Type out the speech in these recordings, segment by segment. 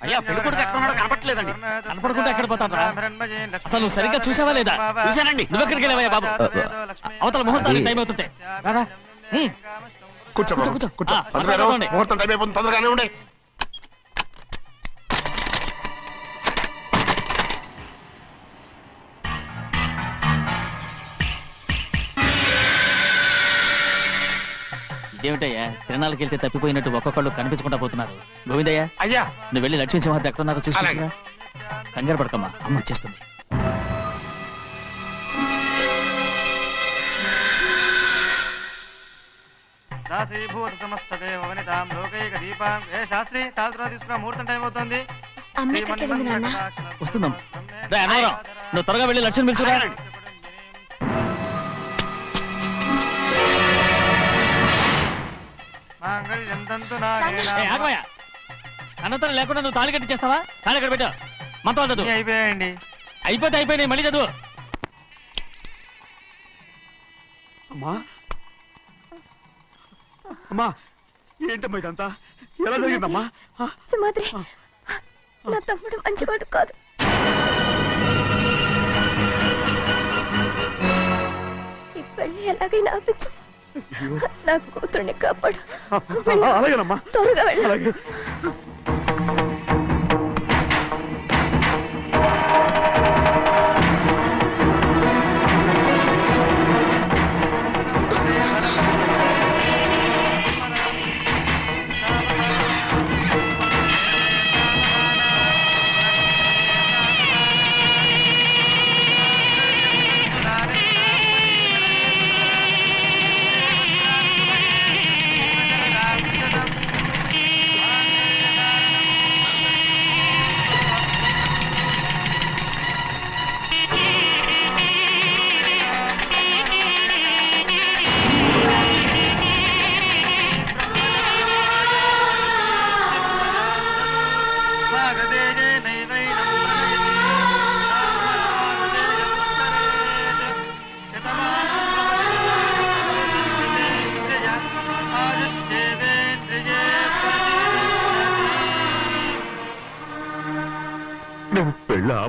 అయ్యా పెళ్ళి కొడుకు ఎక్కడ ఉన్నాడో కనపట్లేదండి కనపడకుండా ఎక్కడ పోతాడ్రా? అసలు నువ్వు సరిగ్గా చూసావా లేదా? చూశానండి నువ్వెక్కడికి వెళ్ళావయ్యా బాబు అవతల ముహూర్తానికి టైం అవుతుంటే రారా. కూర్చో కూర్చో, కూర్చో. కూర్చో తొందరగా. ముహూర్తం టైం అయిపోతుంది తొందరగానే ఉండే ఇదేమిటయ్యా తిరణాలకు వెళ్తే తప్పిపోయినట్టు ఒక్కొక్కళ్ళు కనిపించకుండా పోతున్నారు. గోవిందయ్య అయ్యా! నువ్వు వెళ్ళి లక్ష్మీ సింహార్తి ఎక్కడున్నారో చూసుకుంటున్నా కంగారు పడకమ్మా అమ్మ వచ్చేస్తుంది. దాసీభూత సమస్త దేవ వనితాం లోకైక దీపాం. ఏ శాస్త్రి తాళతో తీసుకున్న ముహూర్తం టైం అవుతుంది. అమ్మ ఎక్కడికి వెళ్ళింది నాన్న? వస్తుందమ్మా. రా, అన్నవరం నువ్వు త్వరగా వెళ్ళి లక్ష్మణ్ పిలుచురా అనంతరం లేకుండా నువ్వు తాళి కట్టి చేస్తావా తాళి ఎక్కడ పెట్టావు? మంత్రాలు చదువు. అయిపోయాయండి. అయిపోతే అయిపోయినాయి మళ్ళీ చదువు. అమ్మా. అమ్మా ఏంటమ్మా ఇదంతా? ఎలా జరిగిందమ్మా? ఆ, సుమాద్రి నా తమ్ముడు మంచివాడు కాదు. ఈ ఎలాగైనా ఆపించు. నా కూతుర్ని కాపాడు. త్వరగా వెళ్ళు.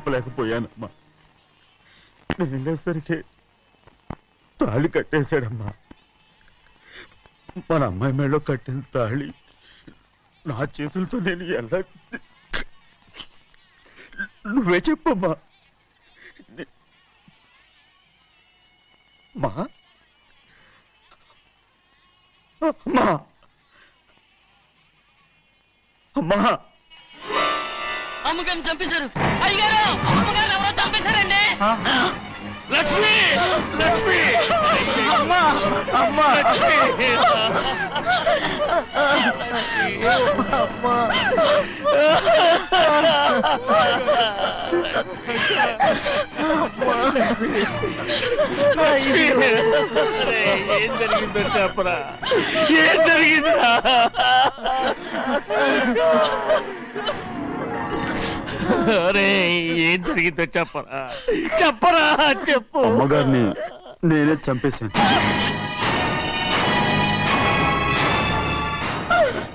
ఆపలేకపోయానమ్మా నేను వెళ్ళేసరికి తాళి కట్టేశాడమ్మా. మన అమ్మాయి మేడలో కట్టిన తాళి నా చేతులతో నేను ఎలా నువ్వే చెప్పమ్మా. మా? అమ్మా. అమ్మా. అమ్మగారిని చంపేశారు. అయ్యారు అమ్మగారు ఎవరో చంపేశారండి. లక్ష్మి లక్ష్మి. అమ్మా అమ్మా. ఏం జరిగిందో చెప్పరా? ఏం జరిగిందిరా? అరే ఏం జరిగిందో చెప్పరా. చెప్పరా చెప్పు. అమ్మగారిని నేనే చంపేశాను.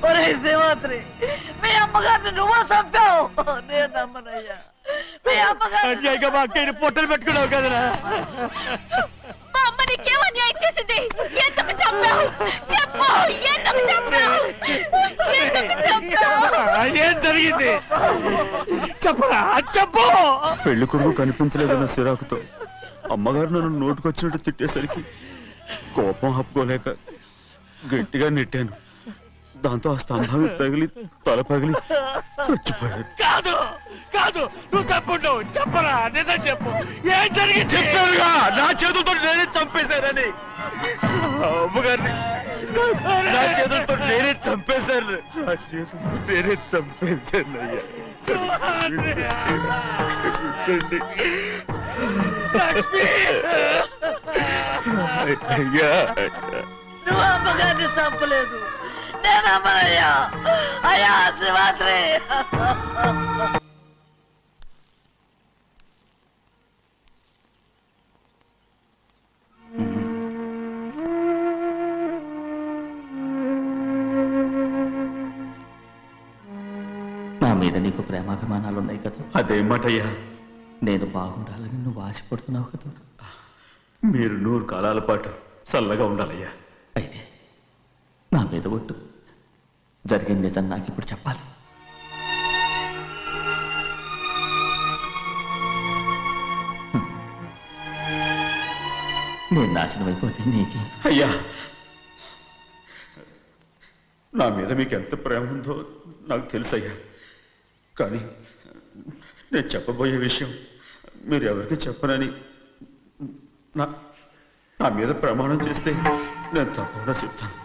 ఒరే శివాత్రి మీ అమ్మగారిని నువ్వు చంపావు. నేను నమ్మనయ్యా. మీ అమ్మగారు అన్యాయంగా మా అక్కయ్యని పొట్టలు పెట్టుకున్నావు కదరా. మా అమ్మ నీకేం అన్యాయం చేసింది ఎందుకు చంపావు చెప్పు ఎందుకు చంపావు ఎందుకు చంపావు ఏం జరిగింది చెప్పరా చెప్పు పెళ్ళి కొడుకు కనిపించలేదన్న సిరాకుతో అమ్మగారు నన్ను నోటుకొచ్చినట్టు తిట్టేసరికి కోపం హప్పుకోలేక గట్టిగా నెట్టాను. దాంతో ఆ స్తంభాన్ని తగిలి తల పగిలి చచ్చిపోయాను కాదు కాదు నువ్వు చెప్పుండవు చెప్పరా నిజం చెప్పు. ఏం జరిగింది? నా చేతులతో నేనే చంపేశానని. అమ్మగారిని నా చేతులతో నేనే చంపేశాను. నా చేతులతో నేనే చంపేశాను అయ్యా. అయ్యా. నువ్వు అమ్మగారిని చంపలేదు. నేను అమ్మనయ్యా. అయ్యా శివాత్రి అదేమాటయ్యా నేను బాగుండాలని నువ్వు ఆశపడుతున్నావు కదా. మీరు నూరు కాలాల పాటు చల్లగా ఉండాలయ్యా. అయితే నా మీద ఒట్టు. జరిగిన నిజం నాకు ఇప్పుడు చెప్పాలి. నేను నాశనం అయిపోతే నీకే. అయ్యా! నా మీద మీకు ఎంత ప్రేమ ఉందో నాకు తెలుసయ్యా. కానీ నేను చెప్పబోయే విషయం మీరు ఎవరికి చెప్పనని నా నా మీద ప్రమాణం చేస్తే నేను తప్పకుండా చెప్తాను.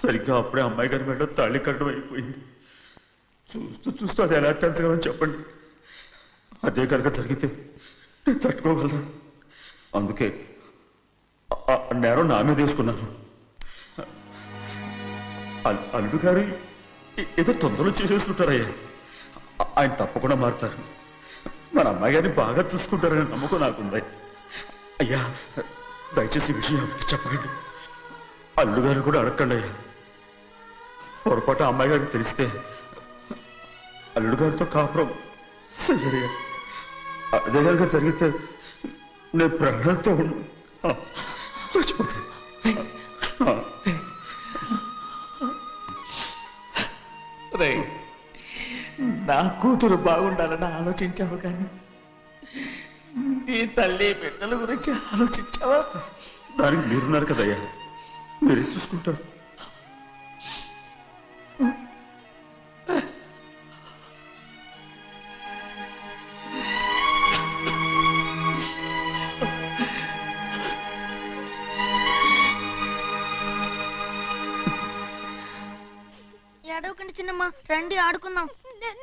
సరిగ్గా అప్పుడే అమ్మాయి గారి మెడలో తాళి కట్టడం అయిపోయింది. చూస్తూ చూస్తూ అది ఎలా తెంచగలని చెప్పండి. అదే కనుక జరిగితే నేను తట్టుకోగలను. అందుకే నేరం నా మీద వేసుకున్నాను. అల్లుడు గారు ఏదో తొందరలో చేసేస్తుంటారయ్యా ఆయన తప్పకుండా మారుతారు. మన అమ్మాయి గారిని బాగా చూసుకుంటారనే నమ్మకం నాకుంది. అయ్యా దయచేసి విషయం చెప్పకండి. అల్లుగారిని కూడా అడగండి అయ్యా. పొరపాటు ఆ అమ్మాయి గారికి తెలిస్తే అల్లుడు గారితో కాపురం. అదే కనుక జరిగితే నేను ప్రాణాలతో చచ్చిపోతాను నా కూతురు బాగుండాలని ఆలోచించావు కానీ నీ తల్లి బిడ్డల గురించి ఆలోచించావా? దానికి మీరున్నారు కదయ్యా. మీరేం చూసుకుంటారు. రండి ఆడుకుందాం.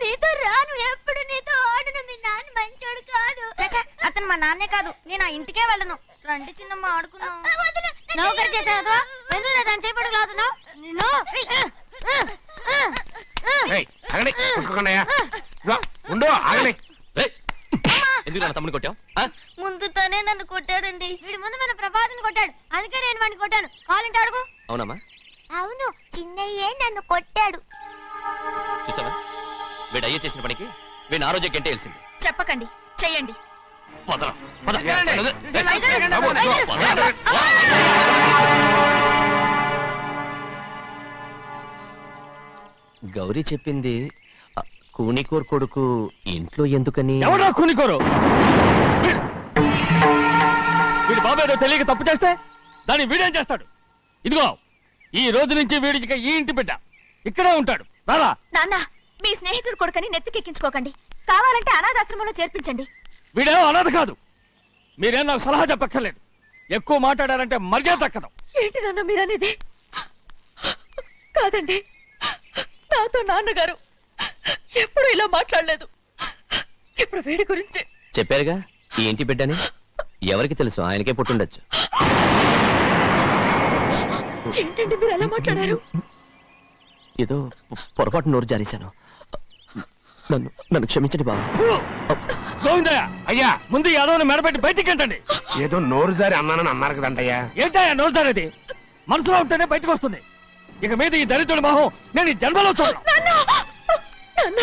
నీతో రాను ఎప్పుడు నీతో ఆడను మీ నాన్న మంచోడు కాదు. అతను మా నాన్నే కాదు నేను ఆ ఇంటికే వెళ్ళను. రండి చిన్నమ్మ ఆడుకుందాం. నువ్వు కరి చేసావు? ఎందుకు దాని చేపడు నిన్ను? ఉండు ఆగలే ఎందుకు నా తమ్ముని కొట్టావు? ముందు తనే నన్ను కొట్టాడండి. వీడి ముందు మన ప్రభాతం కొట్టాడు. అందుకే నేను వాడిని కొట్టాను. కావాలంటే అడుగు. అవునమ్మా. అవును చిన్నయ్యే నన్ను కొట్టాడు. చూసావా వీడు అయ్యే చేసిన పనికి వీడిని ఆ రోజే గంటే తెలిసింది చెప్పకండి చెయ్యండి పదరా పద గౌరీ చెప్పింది ఆ, కూనికోర్ కొడుకు ఇంట్లో ఎందుకని ఎవడా కూనికోరు వీడు వీడి బాబు ఏదో తెలియక తప్పు చేస్తే దాన్ని వీడేం చేస్తాడు ఇదిగో ఈ రోజు నుంచి వీడికి ఈ ఇంటి బిడ్డ ఇక్కడే ఉంటాడు రారా. నాన్న మీ స్నేహితుడు కొడుకని నెత్తికెక్కించుకోకండి. కావాలంటే అనాథాశ్రమంలో చేర్పించండి. వీడేమో అనాథ కాదు. మీరేం నాకు సలహా చెప్పక్కర్లేదు. ఎక్కువ మాట్లాడారంటే మర్యాద తక్కదు ఏంటి నాన్న మీరనేది? కాదండి. నాతో నాన్నగారు ఎప్పుడు ఇలా మాట్లాడలేదు. ఇప్పుడు వీడి గురించి చెప్పారుగా? ఈ ఇంటి బిడ్డని? ఎవరికి తెలుసు? ఆయనకే పుట్టుండొచ్చు. ఏంటండి మీరు ఎలా మాట్లాడారు? ఏదో పొరపాటు నోరు జారేశాను. నన్ను నన్ను క్షమించండి బాబు. గోవిందయ్య! అయ్యా ముందు ఈ అదవుని మెడపెట్టి బయటికి ఏంటండి ఏదో నోరు జారి అన్నానని అన్నారు కదంటయ్యా ఏంటయ్యా నోల్చారేది మనసులో ఉంటేనే బయటకు వస్తుంది. ఇక మీద ఈ దరిద్రుడి మొహం నేను ఈ జన్మలో చూడను. నాన్న!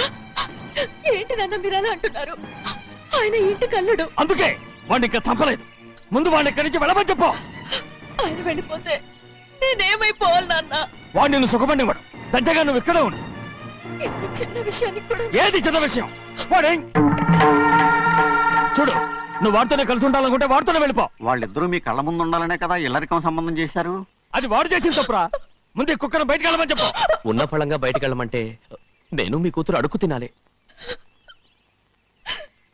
ఏంటి నాన్న మీరు అలా అంటున్నారు? ఆయన ఇంటి కల్లుడు. అందుకే వాడిని ఇంకా చంపలేదు. ముందు వాడిని ఇక్కడి నుంచి వెళ్ళమని చెప్పు. ఆయన వెళ్ళిపోతే నేనేమైపోవాలి నాన్న? నువ్వు సుఖపడివాడు దంచగా నువ్వు ఇక్కడే ఉండు. ఇంత చిన్న విషయానికి కూడా ఏది చిన్న విషయం? వాడేం చూడు నువ్వు వాడితోనే కలిసి ఉండాలనుకుంటే వాడితోనే వెళ్ళిపో. వాళ్ళిద్దరూ మీ కళ్ళ ముందు ఉండాలనే కదా ఇల్లరికం సంబంధం చేశారు? అది వాడు చేసిన తప్పురా. ముందు ఈ కుక్కను బయటికి వెళ్ళమని చెప్పు. ఉన్న ఫలంగా బయటకు వెళ్ళమంటే నేను మీ కూతురు అడుగు తినాలి.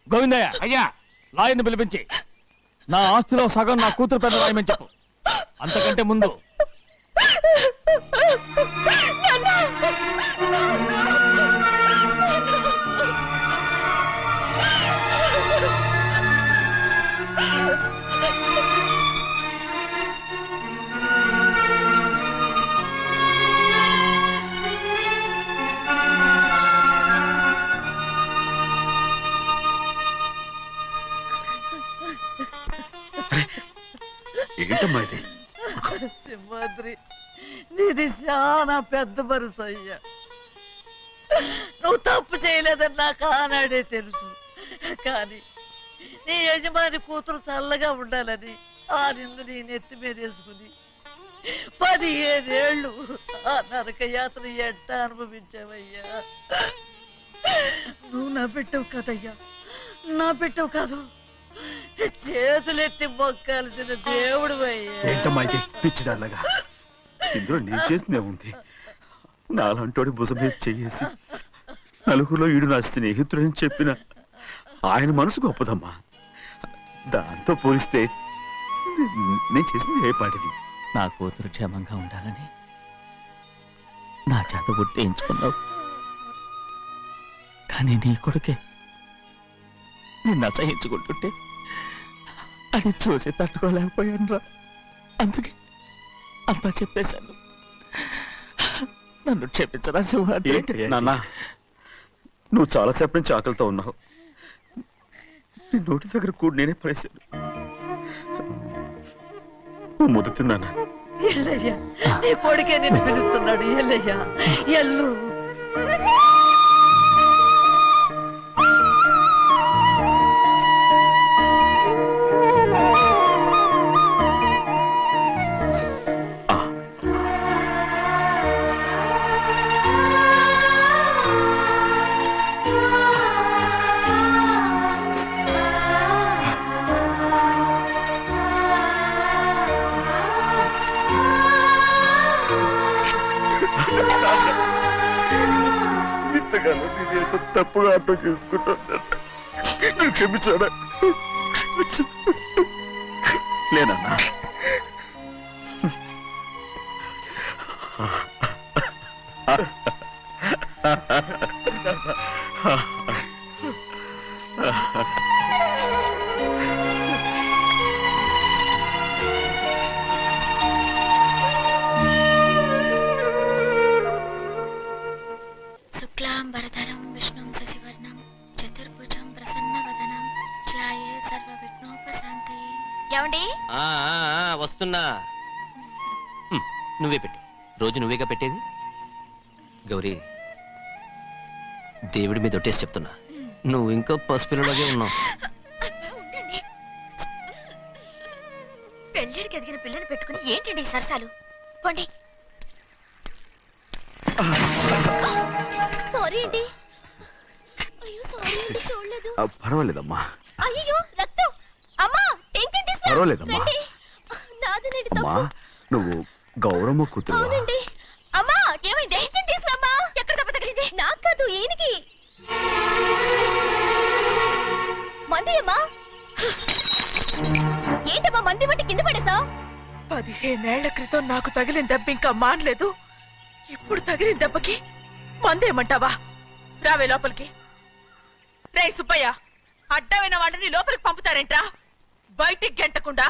గోవిందయ్య అయ్యా లాయర్ని పిలిపించి నా ఆస్తిలో సగం నా కూతురు పెద్ద రాయమని చెప్పు. అంతకంటే ముందు ఏంటమ్మా ఇది? మాదిరి. నీది చాలా పెద్ద పరుసు అయ్యా. నువ్వు తప్పు చేయలేదని నాకు ఆనాడే తెలుసు. కానీ నీ యజమాని కూతురు చల్లగా ఉండాలని ఆ నిందు నీ నెత్తి మీద వేసుకుని పదిహేనేళ్ళు ఆ నరక యాత్ర అనుభవించావయ్యా? నువ్వు నా పెట్టవు కదయ్యా. నా పెట్టవు కాదు. చేతులెత్తి మొక్కాల్సిన దేవుడు ఏంటమ్మా ఇది? పిచ్చిదాల్లగా ఇందులో నేను చేసిందే ఉంది. నాలంటోడి భుజం మీద చెయ్యేసి నలుగురిలో ఈడు నా స్నేహితుడని చెప్పిన ఆయన మనసు గొప్పదమ్మా. దాంతో పోలిస్తే నేను చేసింది ఏ పాటిది? నా కూతురు క్షేమంగా ఉండాలని నా చేత గుర్తించుకున్నావు కానీ నీ కొడుకే నిన్ను అసహించుకుంటుంటే అది చూసి తట్టుకోలేకపోయాను రా అందుకే అంతా చెప్పేశాను. నన్ను క్షమించరా ఏంటి? నాన్న నువ్వు చాలాసేపు నుంచి ఆకలితో ఉన్నావు. నీ నోటి దగ్గర కూడా నేనే పడేశాను. నువ్వు ముద్దు తిన్నానా? ఎల్లయ్యా నీ కొడుకే నిన్ను పిలుస్తున్నాడు ఎల్లయ్యా. ఎల్లు అర్థం చేసుకుంటాను క్షమించాడా క్షమించు. లేనన్నా. శుక్లాంబరధరం. ఏమండి? ఆ, ఆ, ఆ, వస్తున్నా. హ్మ్, నువ్వే పెట్టు. రోజు నువ్వేగా పెట్టేది? గౌరీ దేవుడి మీద ఒట్టేసి చెప్తున్నా. నువ్వు ఇంకా పసిపిల్లలాగే ఉన్నావు. ఉండండి. పెళ్ళిడికి ఎదిగిన పిల్లని పెట్టుకుని ఏంటండి ఈ సరసాలు? పోండి. సారీ అండి. అయ్యో సారీ అండి చూడలేదు. ఆ, పర్వాలేదమ్మా. అయ్యో పర్వాలేదమ్మా. రండి. నాదేనండి అమ్మా తప్పు నువ్వు గౌరమ్మ కూతురు అవునండి. అమ్మా ఏమైంది? తీసుకురామ్మా ఎక్కడ దెబ్బ తగిలింది? నాకు కాదు ఈయనకి. ఏంటమ్మా మంది బట్టి కింద పడేసా పదిహేనేళ్ళ క్రితం నాకు తగిలిన దెబ్బ ఇంకా మానలేదు. ఇప్పుడు తగిలిన దెబ్బకి మందేమంటావా రావే లోపలికి. రే సుబ్బయ్య అడ్డమైన వాడిని లోపలికి పంపుతారేంట్రా? బయటికి గెంటకుండా